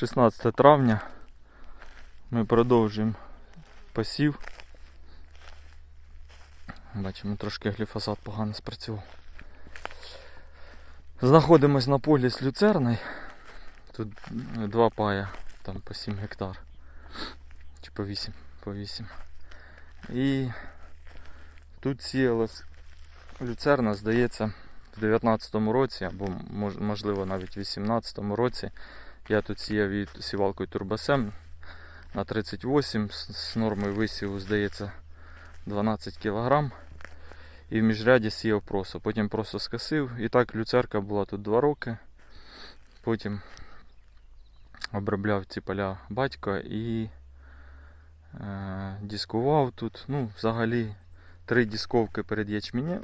16 травня. Ми продовжуємо посів. Бачимо, трошки гліфосат погано спрацював. Знаходимось на полі з люцерною. Тут два пая, там по 7 гектар. Чи по 8, по 8. І тут сіялась люцерна, здається, в 19-му році, або можливо навіть в 18-му році. Я тут сіяв від сівалкою турбосем на 38 з нормою висіву, здається, 12 кг. І в міжряді сіяв просо. Потім просто скосив. І так люцерка була тут 2 роки. Потім обробляв ці поля батько і е, дискував тут. Ну, взагалі, три дисковки перед ячменем,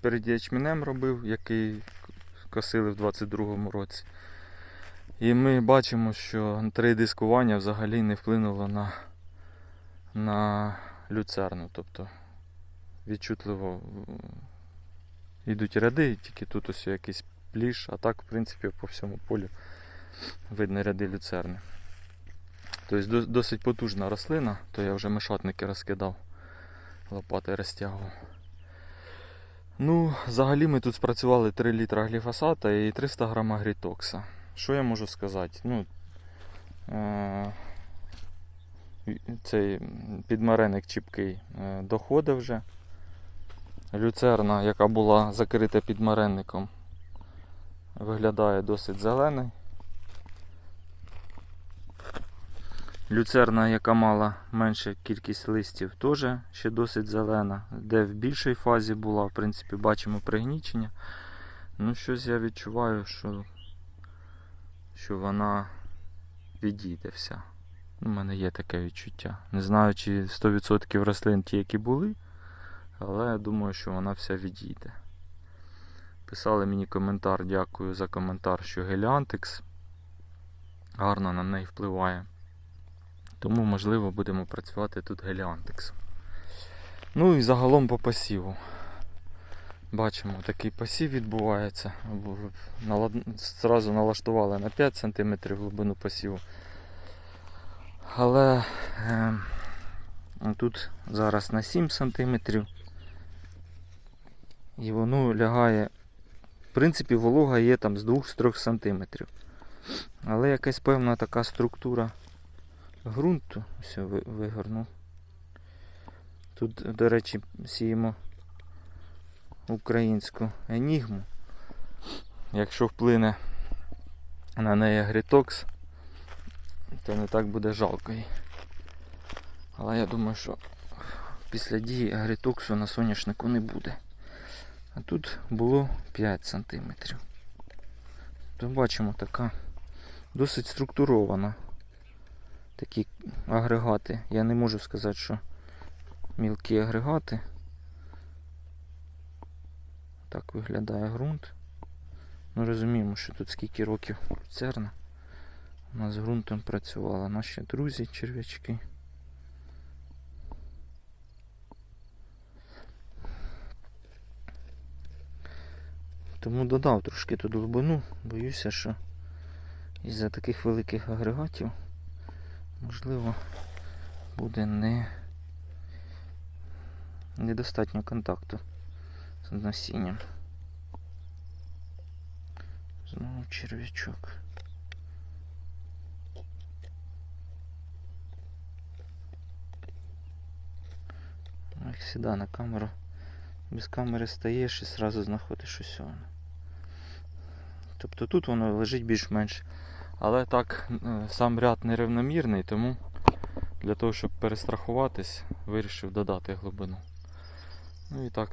перед ячменем робив, який косили в 22-му році. І ми бачимо, що три дискування взагалі не вплинуло на, на люцерну. Тобто відчутливо йдуть ряди, тільки тут ось якийсь пліш, а так, в принципі, по всьому полю видно ряди люцерни. Тобто досить потужна рослина, то я вже мешатники розкидав, лопати розтягував. Ну, взагалі ми тут спрацювали 3 літра гліфосата і 300 грам агрітокса. Що я можу сказати? Ну, е- цей підмареник чіпкий е, доходив вже. Люцерна, яка була закрита підмаренником, виглядає досить зелений. Люцерна, яка мала меншу кількість листів, теж ще досить зелена. Де в більшій фазі була, в принципі, бачимо пригнічення. Ну, щось я відчуваю, що, що вона відійде вся. У мене є таке відчуття. Не знаю, чи 100% рослин ті, які були, але я думаю, що вона вся відійде. Писали мені коментар, дякую за коментар, що Геліантекс гарно на неї впливає. Тому, можливо, будемо працювати тут геліантексом. Ну і загалом по посіву. Бачимо, такий посів відбувається. Бу- Зразу налаштували на 5 см глибину посіву. Але е, тут зараз на 7 см. І воно лягає. В принципі, волога є там з 2-3 см. Але якась певна така структура ґрунту. Все, ви- вигорнув. Тут, до речі, сіємо українську енігму. Якщо вплине на неї агрітокс, то не так буде жалко їй. Але я думаю, що після дії агрітоксу на соняшнику не буде. А тут було 5 см. То бачимо така досить структурована такі агрегати. Я не можу сказати, що мілкі агрегати. Так виглядає ґрунт. Ми розуміємо, що тут скільки років церна. У нас з ґрунтом працювала наші друзі, черв'ячки. Тому додав трошки тут глибину. Боюся, що із-за таких великих агрегатів можливо буде не недостатньо контакту з насінням. Знову черв'ячок. Як завжди на камеру. Без камери стаєш і одразу знаходиш воно. Тобто тут воно лежить більш-менш. Але так, е, сам ряд нерівномірний, тому для того, щоб перестрахуватись, вирішив додати глибину. Ну і так,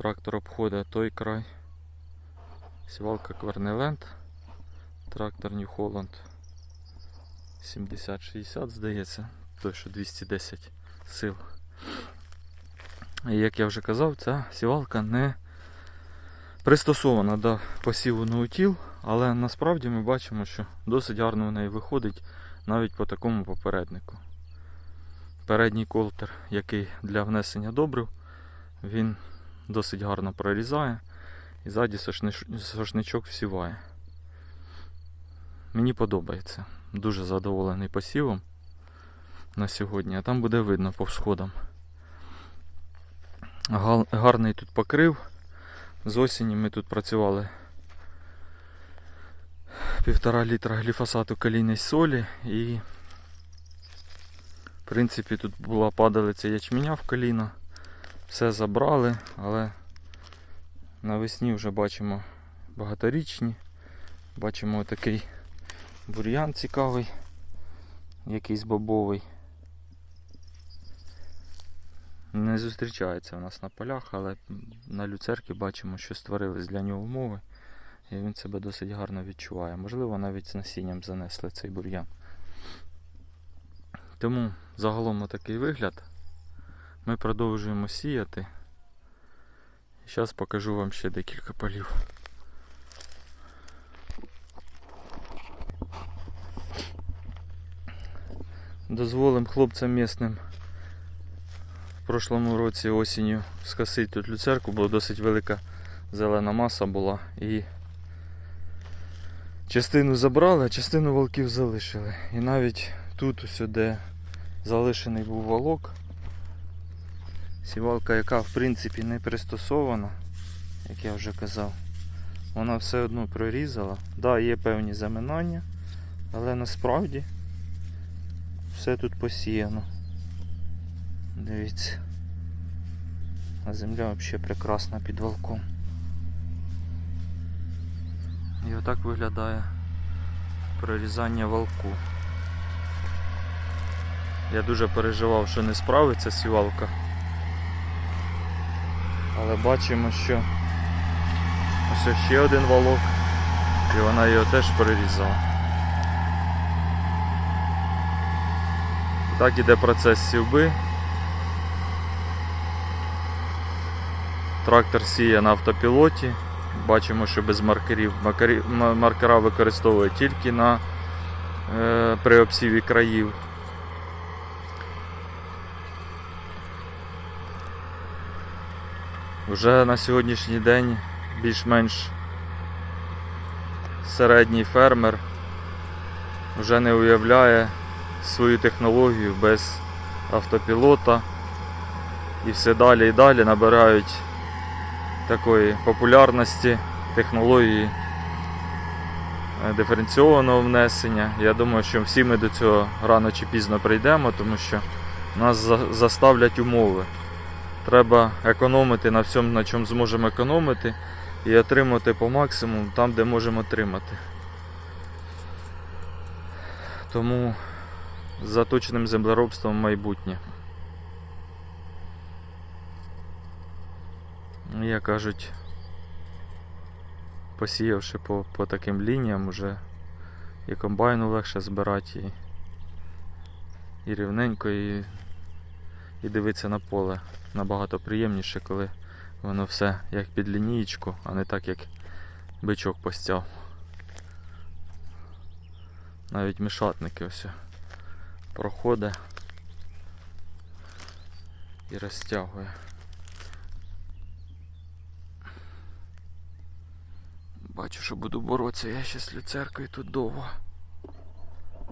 трактор обходить той край. Сівалка Квернеленд, трактор New Holland 7060, здається, той, що 210 сил. І як я вже казав, ця сівалка не пристосована до посіву наутіл, але насправді ми бачимо, що досить гарно в неї виходить навіть по такому попереднику. Передній колтер, який для внесення добрив, він досить гарно прорізає і ззаді сошнич- сошничок всіває. Мені подобається. Дуже задоволений посівом на сьогодні, а там буде видно по всходам. Гарний тут покрив. З осені ми тут працювали півтора літра гліфосату калійної солі і в принципі тут була падалиця ячменя в коліно. Все забрали, але навесні вже бачимо багаторічні. Бачимо такий бур'ян цікавий, якийсь бобовий. Не зустрічається у нас на полях, але на люцерки бачимо, що створились для нього умови. І він себе досить гарно відчуває. Можливо, навіть з насінням занесли цей бур'ян. Тому загалом такий вигляд. Ми продовжуємо сіяти. Зараз покажу вам ще декілька полів. Дозволим хлопцям місним в прошлому році осінню скосити тут люцерку, бо досить велика зелена маса була і частину забрали, а частину волків залишили. І навіть тут, де залишений був волок, сівалка, яка в принципі не пристосована, як я вже казав, вона все одно прорізала. Так, да, є певні заминання, але насправді все тут посіяно. Дивіться. А земля взагалі прекрасна під волком. І отак виглядає прорізання волку. Я дуже переживав, що не справиться сівалка. Але бачимо, що ось ще один волок, і вона його теж перерізала. Так іде процес сівби. Трактор сіє на автопілоті. Бачимо, що без маркерів. Маркера використовує тільки на, е, при обсіві країв. Вже на сьогоднішній день більш-менш середній фермер вже не уявляє свою технологію без автопілота і все далі і далі набирають такої популярності технології е, диференційованого внесення. Я думаю, що всі ми до цього рано чи пізно прийдемо, тому що нас заставлять умови. Треба економити на всьому, на чому зможемо економити, і отримати по максимуму там, де можемо отримати. Тому за точним землеробством майбутнє. Як кажуть, посіявши по, по таким лініям, вже і комбайну легше збирати, і, і рівненько, і, і дивитися на поле набагато приємніше, коли воно все як під лінієчку, а не так, як бичок постяв. Навіть мішатники ось проходить і розтягує. Бачу, що буду боротися я ще з люцеркою тут довго.